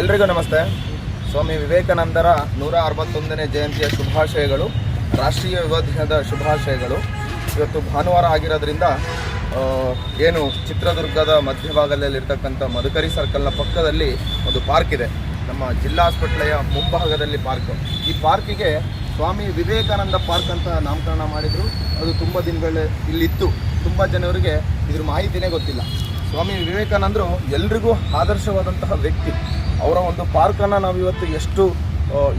ಎಲ್ರಿಗೂ ನಮಸ್ತೆ. ಸ್ವಾಮಿ ವಿವೇಕಾನಂದರ ನೂರ ಅರವತ್ತೊಂದನೇ ಜಯಂತಿಯ ಶುಭಾಶಯಗಳು, ರಾಷ್ಟ್ರೀಯ ಯುವ ದಿನದ ಶುಭಾಶಯಗಳು. ಇವತ್ತು ಭಾನುವಾರ ಆಗಿರೋದ್ರಿಂದ ಏನು ಚಿತ್ರದುರ್ಗದ ಮಧ್ಯಭಾಗದಲ್ಲಿರ್ತಕ್ಕಂಥ ಮಧುಕರಿ ಸರ್ಕಲ್ನ ಪಕ್ಕದಲ್ಲಿ ಒಂದು ಪಾರ್ಕ್ ಇದೆ. ನಮ್ಮ ಜಿಲ್ಲಾ ಆಸ್ಪತ್ರೆಯ ಮುಂಭಾಗದಲ್ಲಿ ಪಾರ್ಕ್ ಈ ಪಾರ್ಕಿಗೆ ಸ್ವಾಮಿ ವಿವೇಕಾನಂದ ಪಾರ್ಕ್ ಅಂತ ನಾಮಕರಣ ಮಾಡಿದರು. ಅದು ತುಂಬ ದಿನಗಳ ಇಲ್ಲಿತ್ತು. ತುಂಬ ಜನರಿಗೆ ಇದ್ರ ಮಾಹಿತಿನೇ ಗೊತ್ತಿಲ್ಲ. ಸ್ವಾಮಿ ವಿವೇಕಾನಂದರು ಎಲ್ರಿಗೂ ಆದರ್ಶವಾದಂತಹ ವ್ಯಕ್ತಿ. ಅವರ ಒಂದು ಪಾರ್ಕನ್ನು ನಾವು ಇವತ್ತು ಎಷ್ಟು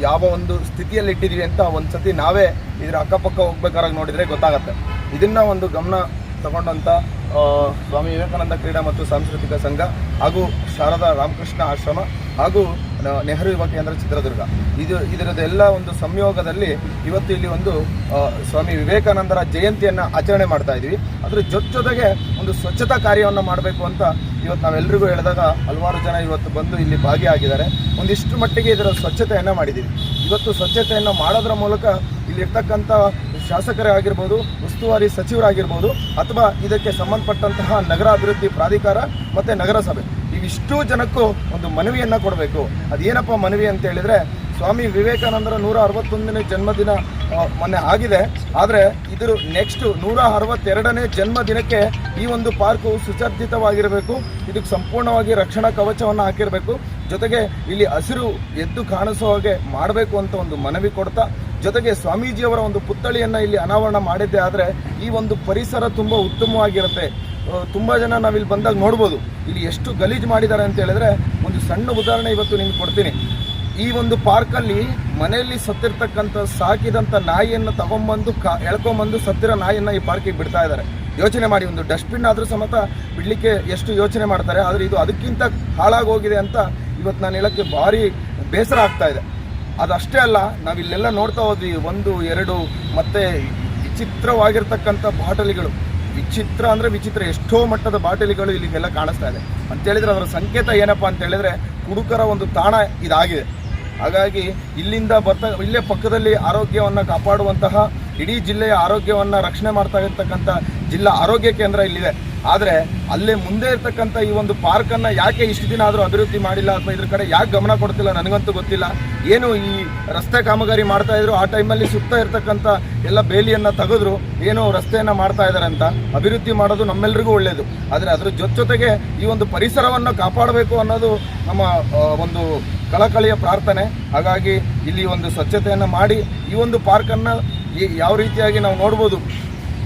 ಯಾವ ಒಂದು ಸ್ಥಿತಿಯಲ್ಲಿ ಇಟ್ಟಿದ್ದೀವಿ ಅಂತ ಒಂದು ಸತಿ ನಾವೇ ಇದರ ಅಕ್ಕಪಕ್ಕ ಹೋಗ್ಬೇಕಾರಾಗಿ ನೋಡಿದರೆ ಗೊತ್ತಾಗತ್ತೆ. ಇದನ್ನು ಒಂದು ಗಮನ ತಗೊಂಡಂಥ ಸ್ವಾಮಿ ವಿವೇಕಾನಂದ ಕ್ರೀಡಾ ಮತ್ತು ಸಾಂಸ್ಕೃತಿಕ ಸಂಘ ಹಾಗೂ ಶಾರದಾ ರಾಮಕೃಷ್ಣ ಆಶ್ರಮ ಹಾಗೂ ನೆಹರು ಯುವ ಕೇಂದ್ರ ಚಿತ್ರದುರ್ಗ. ಇದು ಇದರದೆಲ್ಲ ಒಂದು ಸಂಯೋಗದಲ್ಲಿ ಇವತ್ತು ಇಲ್ಲಿ ಒಂದು ಸ್ವಾಮಿ ವಿವೇಕಾನಂದರ ಜಯಂತಿಯನ್ನು ಆಚರಣೆ ಮಾಡ್ತಾ ಇದ್ದೀವಿ ಅದರ ಜೊತೆ ಜೊತೆಗೆ ಒಂದು ಸ್ವಚ್ಛತಾ ಕಾರ್ಯವನ್ನು ಮಾಡಬೇಕು ಅಂತ ಇವತ್ತು ನಾವೆಲ್ಲರಿಗೂ ಹೇಳಿದಾಗ ಹಲವಾರು ಜನ ಇವತ್ತು ಬಂದು ಇಲ್ಲಿ ಭಾಗಿಯಾಗಿದ್ದಾರೆ. ಒಂದಿಷ್ಟು ಮಟ್ಟಿಗೆ ಇದರ ಸ್ವಚ್ಛತೆಯನ್ನು ಮಾಡಿದ್ದೀವಿ ಇವತ್ತು ಸ್ವಚ್ಛತೆಯನ್ನು ಮಾಡೋದ್ರ ಮೂಲಕ ಇಲ್ಲಿರ್ತಕ್ಕಂಥ ಶಾಸಕರೇ ಆಗಿರ್ಬೋದು ಉಸ್ತುವಾರಿ ಸಚಿವರಾಗಿರ್ಬೋದು ಅಥವಾ ಇದಕ್ಕೆ ಸಂಬಂಧಪಟ್ಟಂತಹ ನಗರಾಭಿವೃದ್ಧಿ ಪ್ರಾಧಿಕಾರ ಮತ್ತು ನಗರಸಭೆ. ಇವಿಷ್ಟು ಜನಕ್ಕೂ ಒಂದು ಮನವಿಯನ್ನು ಕೊಡಬೇಕು. ಅದೇನಪ್ಪ ಮನವಿ ಅಂತ ಹೇಳಿದರೆ, ಸ್ವಾಮಿ ವಿವೇಕಾನಂದರ ನೂರ ಅರವತ್ತೊಂದನೇ ಜನ್ಮದಿನ ಮೊನ್ನೆ ಆಗಿದೆ. ಆದರೆ ಇದರ ನೆಕ್ಸ್ಟ್ ನೂರ ಅರವತ್ತೆರಡನೇ ಜನ್ಮದಿನಕ್ಕೆ ಈ ಒಂದು ಪಾರ್ಕು ಸುಸಜ್ಜಿತವಾಗಿರಬೇಕು. ಇದಕ್ಕೆ ಸಂಪೂರ್ಣವಾಗಿ ರಕ್ಷಣಾ ಕವಚವನ್ನು ಹಾಕಿರಬೇಕು. ಜೊತೆಗೆ ಇಲ್ಲಿ ಹಸಿರು ಎದ್ದು ಕಾಣಿಸೋ ಹಾಗೆ ಮಾಡಬೇಕು ಅಂತ ಒಂದು ಮನವಿ ಕೊಡ್ತಾ, ಜೊತೆಗೆ ಸ್ವಾಮೀಜಿಯವರ ಒಂದು ಪುತ್ಥಳಿಯನ್ನು ಇಲ್ಲಿ ಅನಾವರಣ ಮಾಡಿದ್ದೆ ಆದರೆ ಈ ಒಂದು ಪರಿಸರ ತುಂಬ ಉತ್ತಮವಾಗಿರುತ್ತೆ. ತುಂಬ ಜನ ನಾವಿಲ್ಲಿ ಬಂದಾಗ ನೋಡ್ಬೋದು. ಇಲ್ಲಿ ಎಷ್ಟು ಗಲೀಜು ಮಾಡಿದ್ದಾರೆ ಅಂತ ಹೇಳಿದ್ರೆ ಒಂದು ಸಣ್ಣ ಉದಾಹರಣೆ ಇವತ್ತು ನಿಮ್ಗೆ ಕೊಡ್ತೀನಿ. ಈ ಒಂದು ಪಾರ್ಕಲ್ಲಿ ಮನೆಯಲ್ಲಿ ಸತ್ತಿರ್ತಕ್ಕಂಥ ಸಾಕಿದಂಥ ನಾಯಿಯನ್ನು ತಗೊಂಬಂದು ಕಾ, ಎಳ್ಕೊಂಬಂದು ಸತ್ತಿರೋ ನಾಯಿಯನ್ನು ಈ ಪಾರ್ಕಿಗೆ ಬಿಡ್ತಾ ಇದ್ದಾರೆ. ಯೋಚನೆ ಮಾಡಿ, ಒಂದು ಡಸ್ಟ್ಬಿನ್ ಆದರೂ ಸಮೇತ ಬಿಡಲಿಕ್ಕೆ ಎಷ್ಟು ಯೋಚನೆ ಮಾಡ್ತಾರೆ, ಆದರೆ ಇದು ಅದಕ್ಕಿಂತ ಹಾಳಾಗೋಗಿದೆ ಅಂತ ಇವತ್ತು ನಾನು ಹೇಳೋಕ್ಕೆ ಭಾರಿ ಬೇಸರ ಆಗ್ತಾ ಇದೆ. ಅದಷ್ಟೇ ಅಲ್ಲ ನಾವಿಲ್ಲೆಲ್ಲ ನೋಡ್ತಾ ಹೋದ್ವಿ, ಒಂದು, ಎರಡು, ಮತ್ತೆ ವಿಚಿತ್ರವಾಗಿರ್ತಕ್ಕಂಥ ಬಾಟಲಿಗಳು. ವಿಚಿತ್ರ ಅಂದರೆ ವಿಚಿತ್ರ, ಎಷ್ಟೋ ಮಟ್ಟದ ಬಾಟಲಿಗಳು ಇಲ್ಲಿಗೆಲ್ಲ ಕಾಣಿಸ್ತಾ ಇದೆ. ಅಂತೇಳಿದರೆ ಅದರ ಸಂಕೇತ ಏನಪ್ಪ ಅಂತ ಹೇಳಿದ್ರೆ, ಕುಡುಕರ ಒಂದು ತಾಣ ಇದಾಗಿದೆ. ಹಾಗಾಗಿ ಇಲ್ಲಿಂದ ಬರ್ತಾ, ಇಲ್ಲೇ ಪಕ್ಕದಲ್ಲಿ ಆರೋಗ್ಯವನ್ನು ಕಾಪಾಡುವಂತಹ, ಇಡೀ ಜಿಲ್ಲೆಯ ಆರೋಗ್ಯವನ್ನು ರಕ್ಷಣೆ ಮಾಡ್ತಾ ಇರ್ತಕ್ಕಂಥ ಜಿಲ್ಲಾ ಆರೋಗ್ಯ ಕೇಂದ್ರ ಇಲ್ಲಿದೆ. ಆದರೆ ಅಲ್ಲೇ ಮುಂದೆ ಇರ್ತಕ್ಕಂಥ ಈ ಒಂದು ಪಾರ್ಕನ್ನು ಯಾಕೆ ಇಷ್ಟು ದಿನ ಆದರೂ ಅಭಿವೃದ್ಧಿ ಮಾಡಿಲ್ಲ ಅಥವಾ ಇದ್ರ ಕಡೆ ಯಾಕೆ ಗಮನ ಕೊಡ್ತಿಲ್ಲ ನನಗಂತೂ ಗೊತ್ತಿಲ್ಲ. ಏನು ಈ ರಸ್ತೆ ಕಾಮಗಾರಿ ಮಾಡ್ತಾ ಇದ್ರು, ಆ ಟೈಮಲ್ಲಿ ಸುತ್ತ ಇರ್ತಕ್ಕಂಥ ಎಲ್ಲ ಬೇಲಿಯನ್ನು ತೆಗೆದ್ರು ಏನು ರಸ್ತೆಯನ್ನು ಮಾಡ್ತಾ ಇದ್ದಾರೆ ಅಂತ ಅಭಿವೃದ್ಧಿ ಮಾಡೋದು ನಮ್ಮೆಲ್ಲರಿಗೂ ಒಳ್ಳೆಯದು ಆದರೆ ಅದ್ರ ಜೊತೆ ಜೊತೆಗೆ ಈ ಒಂದು ಪರಿಸರವನ್ನು ಕಾಪಾಡಬೇಕು ಅನ್ನೋದು ನಮ್ಮ ಒಂದು ಕಳಕಳಿಯ ಪ್ರಾರ್ಥನೆ. ಹಾಗಾಗಿ ಇಲ್ಲಿ ಒಂದು ಸ್ವಚ್ಛತೆಯನ್ನು ಮಾಡಿ ಈ ಒಂದು ಪಾರ್ಕನ್ನು ಯಾವ ರೀತಿಯಾಗಿ ನಾವು ನೋಡ್ಬೋದು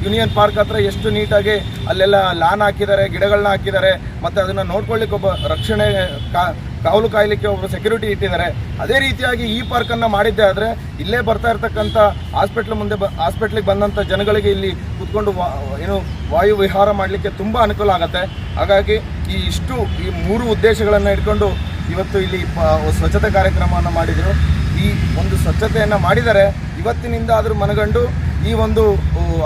ಯೂನಿಯನ್ ಪಾರ್ಕ್ ಹತ್ರ ಎಷ್ಟು ನೀಟಾಗಿ ಅಲ್ಲೆಲ್ಲ ಲಾನ್ ಹಾಕಿದ್ದಾರೆ ಗಿಡಗಳನ್ನ ಹಾಕಿದ್ದಾರೆ, ಮತ್ತು ಅದನ್ನು ನೋಡ್ಕೊಳ್ಳಿಕ್ಕೆ ಒಬ್ಬ ರಕ್ಷಣೆ ಕಾವಲು ಕಾಯಲಿಕ್ಕೆ ಒಬ್ಬರು ಸೆಕ್ಯೂರಿಟಿ ಇಟ್ಟಿದ್ದಾರೆ. ಅದೇ ರೀತಿಯಾಗಿ ಈ ಪಾರ್ಕನ್ನು ಮಾಡಿದ್ದೆ ಆದರೆ ಇಲ್ಲೇ ಬರ್ತಾ ಇರ್ತಕ್ಕಂಥ ಹಾಸ್ಪಿಟ್ಲ್ ಮುಂದೆ ಬ ಹಾಸ್ಪಿಟ್ಲಿಗೆ ಬಂದಂಥ ಜನಗಳಿಗೆ ಇಲ್ಲಿ ಕೂತ್ಕೊಂಡು ವಾ, ಏನು ವಾಯು ವಿಹಾರ ಮಾಡಲಿಕ್ಕೆ ತುಂಬ ಅನುಕೂಲ ಆಗುತ್ತೆ. ಹಾಗಾಗಿ ಈ ಇಷ್ಟು, ಈ ಮೂರು ಉದ್ದೇಶಗಳನ್ನು ಇಟ್ಕೊಂಡು ಇವತ್ತು ಇಲ್ಲಿ ಸ್ವಚ್ಛತೆ ಕಾರ್ಯಕ್ರಮವನ್ನು ಮಾಡಿದರು. ಈ ಒಂದು ಸ್ವಚ್ಛತೆಯನ್ನು ಮಾಡಿದರೆ ಇವತ್ತಿನಿಂದ ಆದರೂ ಮನಗಂಡು ಈ ಒಂದು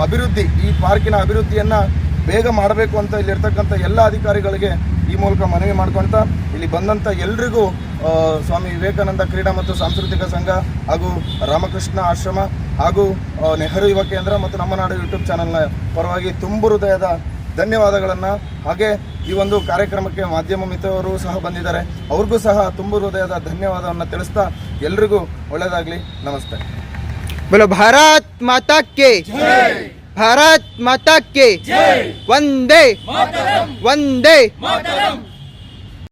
ಅಭಿವೃದ್ಧಿ, ಈ ಪಾರ್ಕಿನ ಅಭಿವೃದ್ಧಿಯನ್ನು ಬೇಗ ಮಾಡಬೇಕು ಅಂತ ಇಲ್ಲಿರ್ತಕ್ಕಂಥ ಎಲ್ಲ ಅಧಿಕಾರಿಗಳಿಗೆ ಈ ಮೂಲಕ ಮನವಿ ಮಾಡ್ಕೊಳ್ತಾ ಇಲ್ಲಿ ಬಂದಂಥ ಎಲ್ರಿಗೂ ಸ್ವಾಮಿ ವಿವೇಕಾನಂದ ಕ್ರೀಡಾ ಮತ್ತು ಸಾಂಸ್ಕೃತಿಕ ಸಂಘ ಹಾಗೂ ರಾಮಕೃಷ್ಣ ಆಶ್ರಮ ಹಾಗೂ ನೆಹರು ಯುವ ಕೇಂದ್ರ ಮತ್ತು ನಮ್ಮ ನಾಡು ಯೂಟ್ಯೂಬ್ ಚಾನಲ್ನ ಪರವಾಗಿ ತುಂಬು ಹೃದಯದ ಧನ್ಯವಾದಗಳನ್ನು. ಹಾಗೆ ಈ ಒಂದು ಕಾರ್ಯಕ್ರಮಕ್ಕೆ ಮಾಧ್ಯಮ ಮಿತ್ರರು ಸಹ ಬಂದಿದ್ದಾರೆ. ಅವ್ರಿಗೂ ಸಹ ತುಂಬು ಹೃದಯದ ಧನ್ಯವಾದವನ್ನು ತಿಳಿಸ್ತಾ ಎಲ್ರಿಗೂ ಒಳ್ಳೆಯದಾಗಲಿ. ನಮಸ್ತೆ. बोलो भारत माता के। भारत माता के। वंदे। वंदे।